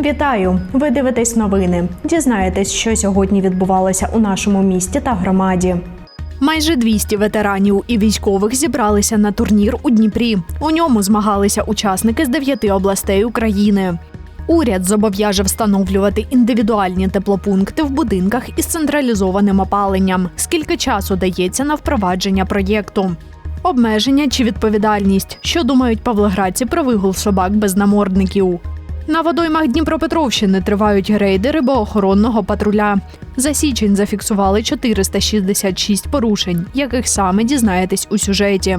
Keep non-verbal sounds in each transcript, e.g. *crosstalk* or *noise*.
Вітаю! Ви дивитесь новини. Дізнаєтесь, що сьогодні відбувалося у нашому місті та громаді. Майже 200 ветеранів і військових зібралися на турнір у Дніпрі. У ньому змагалися учасники з дев'яти областей України. Уряд зобов'яже встановлювати індивідуальні теплопункти в будинках із централізованим опаленням. Скільки часу дається на впровадження проєкту? Обмеження чи відповідальність? Що думають павлоградці про вигул собак без намордників? На водоймах Дніпропетровщини тривають рейди рибоохоронного патруля. За січень зафіксували 466 порушень, яких саме дізнаєтесь у сюжеті.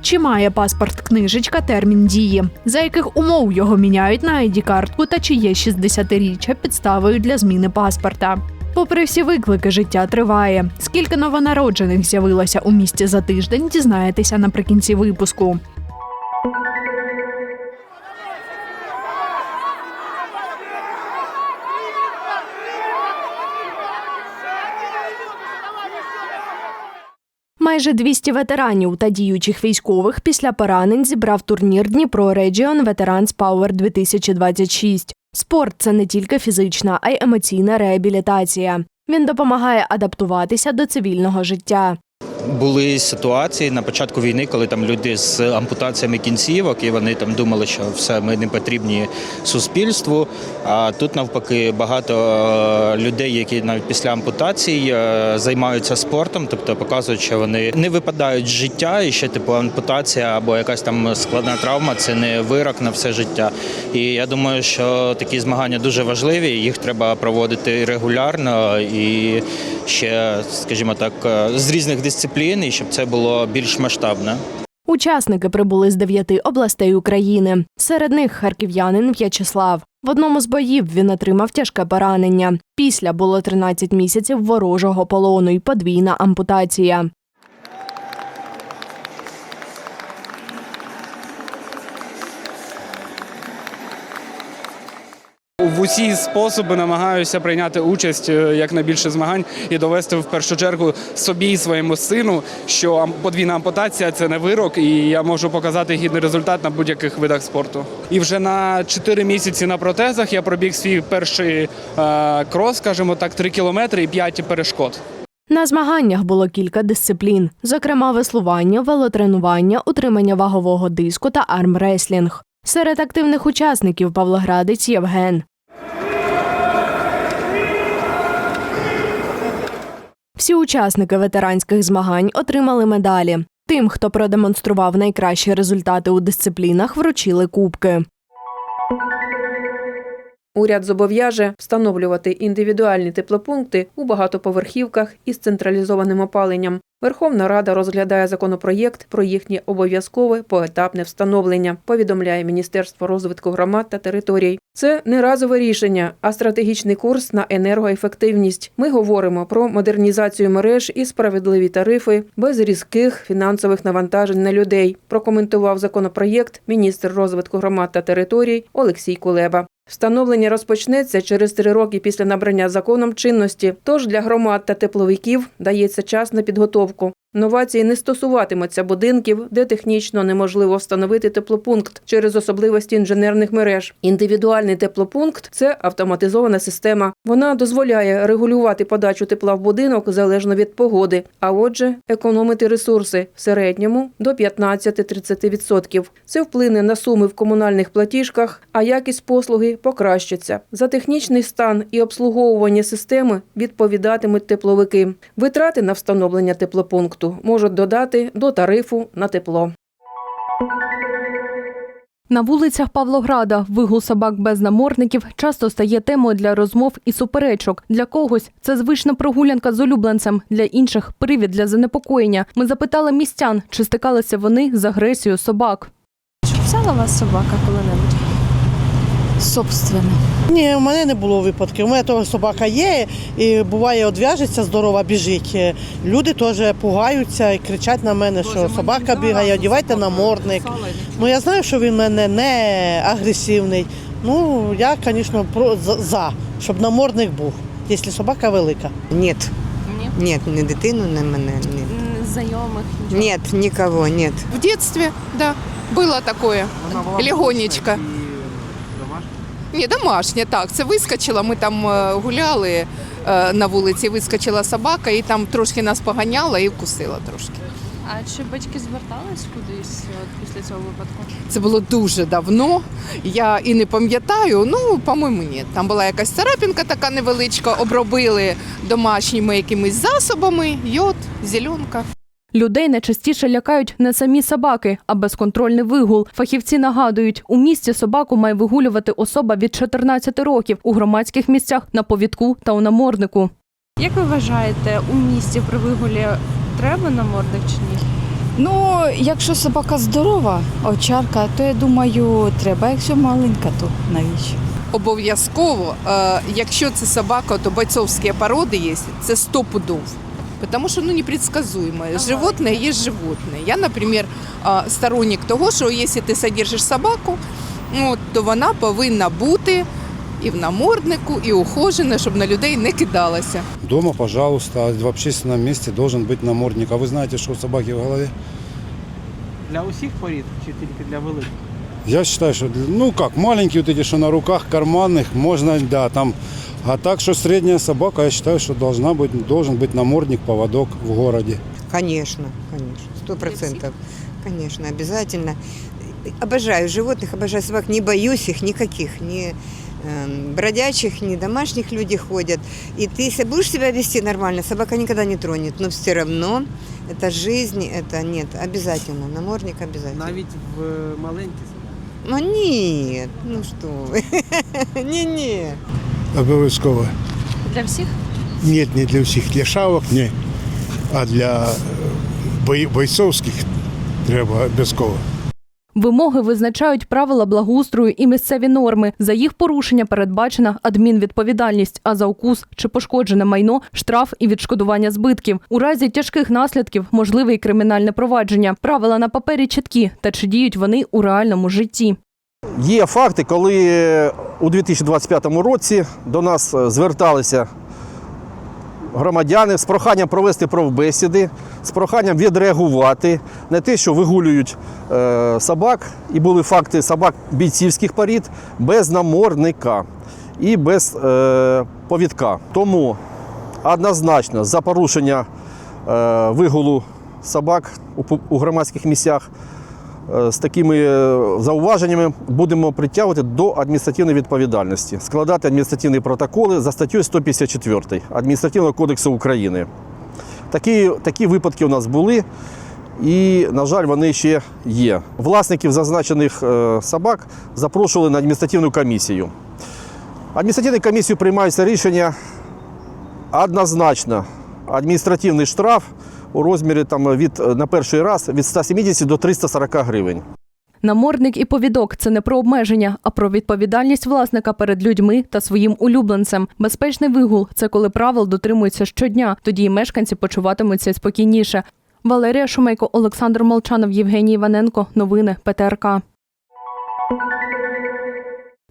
Чи має паспорт книжечка термін дії? За яких умов його міняють на id картку та чи є 60-річчя підставою для зміни паспорта? Попри всі виклики, життя триває. Скільки новонароджених з'явилося у місті за тиждень, дізнаєтеся наприкінці випуску. Майже 200 ветеранів та діючих військових після поранень зібрав турнір Дніпро Region Veterans Power 2026. Спорт це не тільки фізична, а й емоційна реабілітація. Він допомагає адаптуватися до цивільного життя. Були ситуації на початку війни, коли там люди з ампутаціями кінцівок, і вони там думали, що все ми не потрібні суспільству. А тут навпаки багато е, людей, які навіть після ампутацій е, займаються спортом, тобто показують, що вони не випадають з життя, і що типу ампутація або якась там складна травма це не вирок на все життя. І я думаю, що такі змагання дуже важливі. Їх треба проводити регулярно і ще, скажімо так, е, з різних дисциплін, і щоб це було більш масштабно. Учасники прибули з дев'яти областей України. Серед них харків'янин В'ячеслав. В одному з боїв він отримав тяжке поранення. Після було 13 місяців ворожого полону і подвійна ампутація. Усі способи намагаюся прийняти участь е, як найбільше змагань і довести в першу чергу собі і своєму сину, що подвійна ампутація це не вирок, і я можу показати гідний результат на будь-яких видах спорту. І вже на 4 місяці на протезах я пробіг свій перший е, крос, скажімо так, 3 кілометри і 5 перешкод. На змаганнях було кілька дисциплін, зокрема веслування, велотренування, утримання вагового диску та армреслінг. Серед активних учасників Павлоградець Євген. Всі учасники ветеранських змагань отримали медалі. Тим, хто продемонстрував найкращі результати у дисциплінах, вручили кубки. Уряд зобов'яже встановлювати індивідуальні теплопункти у багатоповерхівках із централізованим опаленням. Верховна Рада розглядає законопроєкт про їхнє обов'язкове поетапне встановлення, повідомляє Міністерство розвитку громад та територій. Це не разове рішення, а стратегічний курс на енергоефективність. Ми говоримо про модернізацію мереж і справедливі тарифи без різких фінансових навантажень на людей. Прокоментував законопроєкт міністр розвитку громад та територій Олексій Кулеба. Встановлення розпочнеться через три роки після набрання законом чинності. Тож для громад та тепловиків дається час на підготовку. Новації не стосуватимуться будинків, де технічно неможливо встановити теплопункт через особливості інженерних мереж. Індивідуальний теплопункт це автоматизована система. Вона дозволяє регулювати подачу тепла в будинок залежно від погоди, а отже, економити ресурси в середньому до 15-30%. Це вплине на суми в комунальних платіжках, а якість послуги покращиться. За технічний стан і обслуговування системи відповідатимуть тепловики. Витрати на встановлення теплопункту можуть додати до тарифу на тепло. На вулицях Павлограда вигул собак без намордників часто стає темою для розмов і суперечок. Для когось це звична прогулянка з улюбленцем, для інших привід для занепокоєння. Ми запитали містян, чи стикалися вони з агресією собак. Взяла вас собака коли-небудь? Собственно. Ні, у мене не було випадків. У мене теж собака є, і буває, одв'яжеться здорова, біжить. Е, Люди теж пугаються і кричать на мене, що собака бігає, одівайте намордник. Ну я знаю, що він в мене не агресивний. Ну я, звісно, про за- щоб намордник був, якщо собака велика. Нет. Нет, не дитину, не мене. Ні. Знайомих? Нет, никого, нет. В детстве, да. Было такое. Легонечко. Ні, домашнє, так. Це вискочила. Ми там е, гуляли е, на вулиці, вискочила собака і там трошки нас поганяла і вкусила трошки. А чи батьки звертались кудись от після цього випадку? Це було дуже давно. Я і не пам'ятаю. Ну, по-моєму, ні. Там була якась царапінка така невеличка, обробили домашніми якимись засобами, йод, зеленка. Людей найчастіше лякають не самі собаки, а безконтрольний вигул. Фахівці нагадують, у місті собаку має вигулювати особа від 14 років у громадських місцях на повідку та у наморднику. Як ви вважаєте, у місті при вигулі треба намордник чи ні? Ну, якщо собака здорова, овчарка, то я думаю, треба. Якщо маленька, то навіщо? Обов'язково, е, якщо це собака, то бойцовські породи є, це 100 пудов Потому что, ну, непредсказуемо. Животное есть животное. Я, например, е, сторонник того, що якщо ти содержиш собаку, ну, то вона повинна бути і в наморднику, і ухожена, щоб на людей не кидалася. Дома, пожалуйста, а в общественном месте должен быть намордник. А вы знаете, что у собаки в голове? Для усіх порід чи тільки для великих? Я считаю, что, для- ну как, маленькие вот эти, что на руках, карманных, можно, да, там. А так, что средняя собака, я считаю, что должна быть, должен быть намордник, поводок в городе. Конечно, конечно, сто процентов. Конечно, обязательно. Обожаю животных, обожаю собак. Не боюсь их никаких, ни эм, бродячих, ни домашних люди ходят. И ты, если будешь себя вести нормально, собака никогда не тронет. Но все равно это жизнь, это нет, обязательно. Намордник обязательно. Навіть в маленькі собаки. Ну нет, ну что вы. *laughs* Не-не. Обов'язково. Для всіх? Ні, не для всіх. Для шавок ні. А для е, бой- бойцовських треба обов'язково. Вимоги визначають правила благоустрою і місцеві норми. За їх порушення передбачена адмінвідповідальність, а за укус чи пошкоджене майно штраф і відшкодування збитків. У разі тяжких наслідків можливе і кримінальне провадження. Правила на папері чіткі, та чи діють вони у реальному житті. Є факти, коли у 2025 році до нас е, зверталися громадяни з проханням провести правбесіди, з проханням відреагувати на те, що вигулюють е, собак, і були факти собак бійцівських порід без намордника і без е, повідка. Тому однозначно за порушення вигулу собак у, громадських місцях з такими е, зауваженнями будемо притягувати до адміністративної відповідальності, складати адміністративні протоколи за статтею 154 Адміністративного кодексу України. Такі, такі випадки у нас були, і, на жаль, вони ще є. Власників зазначених е, собак запрошували на адміністративну комісію. Адміністративною комісією приймаються рішення однозначно. Адміністративний штраф у розмірі там, від, е, на перший раз від 170 до 340 гривень. Намордник і повідок це не про обмеження, а про відповідальність власника перед людьми та своїм улюбленцем. Безпечний вигул це коли правил дотримуються щодня. Тоді і мешканці почуватимуться спокійніше. Валерія Шумейко, Олександр Молчанов, Євгеній Іваненко. Новини ПТРК.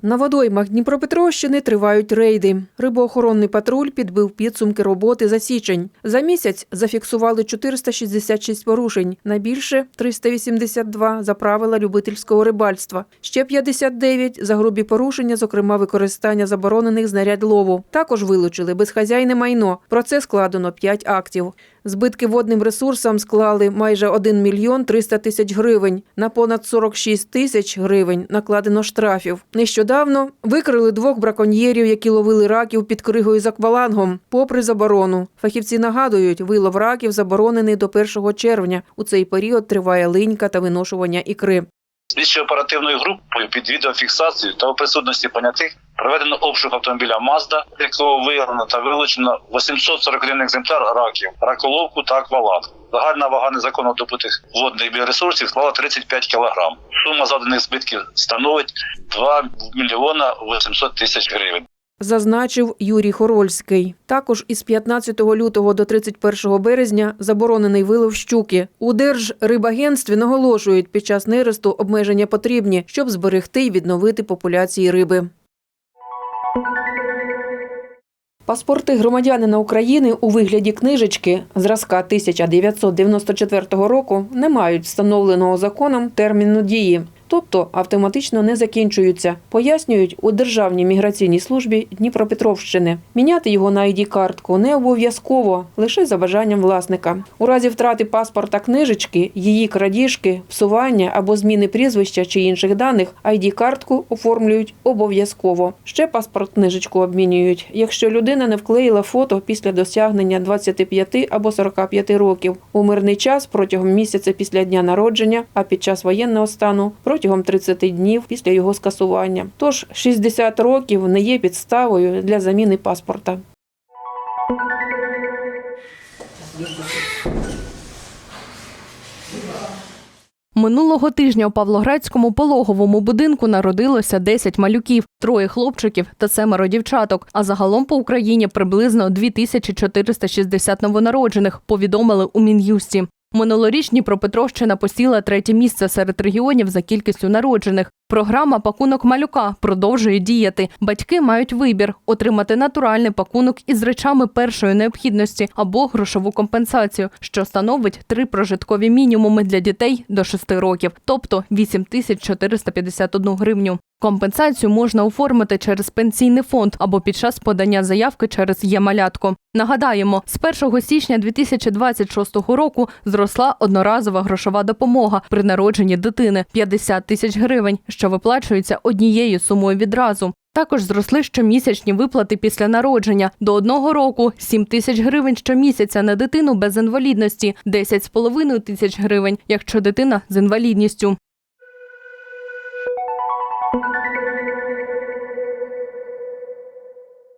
На водоймах Дніпропетровщини тривають рейди. Рибоохоронний патруль підбив підсумки роботи за січень. За місяць зафіксували 466 порушень, найбільше 382 за правила любительського рибальства. Ще 59 за грубі порушення, зокрема використання заборонених знарядь лову. Також вилучили безхазяйне майно. Про це складено 5 актів. Збитки водним ресурсам склали майже 1 мільйон 300 тисяч гривень. На понад 46 тисяч гривень накладено штрафів. Нещодавно викрили двох браконьєрів, які ловили раків під кригою з аквалангом, попри заборону. Фахівці нагадують, вилов раків заборонений до 1 червня. У цей період триває линька та виношування ікри. Слідчою оперативною групою під відеофіксацією та у присутності понятих проведено обшук автомобіля Мазда, якого виявлено та вилучено 841 екземпляр раків, раколовку та акваланг. Загальна вага незаконно добутих водних біоресурсів склала 35 кг. Сума заданих збитків становить 2 мільйона 800 тисяч гривень. Зазначив Юрій Хорольський. Також із 15 лютого до 31 березня заборонений вилов щуки. У Держрибагентстві наголошують, під час нересту обмеження потрібні, щоб зберегти і відновити популяції риби. Паспорти громадянина України у вигляді книжечки зразка 1994 року не мають встановленого законом терміну дії, тобто автоматично не закінчуються, пояснюють у Державній міграційній службі Дніпропетровщини. Міняти його на ID-картку не обов'язково, лише за бажанням власника. У разі втрати паспорта книжечки, її крадіжки, псування або зміни прізвища чи інших даних, ID-картку оформлюють обов'язково. Ще паспорт книжечку обмінюють, якщо людина не вклеїла фото після досягнення 25 або 45 років у мирний час протягом місяця після дня народження, а під час воєнного стану протягом 30 днів після його скасування. Тож 60 років не є підставою для заміни паспорта. Минулого тижня у Павлоградському пологовому будинку народилося 10 малюків, троє хлопчиків та семеро дівчаток. А загалом по Україні приблизно 2460 новонароджених, повідомили у Мін'юсті. Минулоріч Дніпропетровщина посіла третє місце серед регіонів за кількістю народжених. Програма Пакунок малюка продовжує діяти. Батьки мають вибір отримати натуральний пакунок із речами першої необхідності або грошову компенсацію, що становить три прожиткові мінімуми для дітей до 6 років, тобто 8451 гривню. Компенсацію можна оформити через пенсійний фонд або під час подання заявки через «Є-малятко». Нагадаємо, з 1 січня 2026 року зросла одноразова грошова допомога при народженні дитини 50 тисяч гривень, що виплачуються однією сумою відразу. Також зросли щомісячні виплати після народження до одного року 7 тисяч гривень щомісяця на дитину без інвалідності, 10,5 тисяч гривень, якщо дитина з інвалідністю.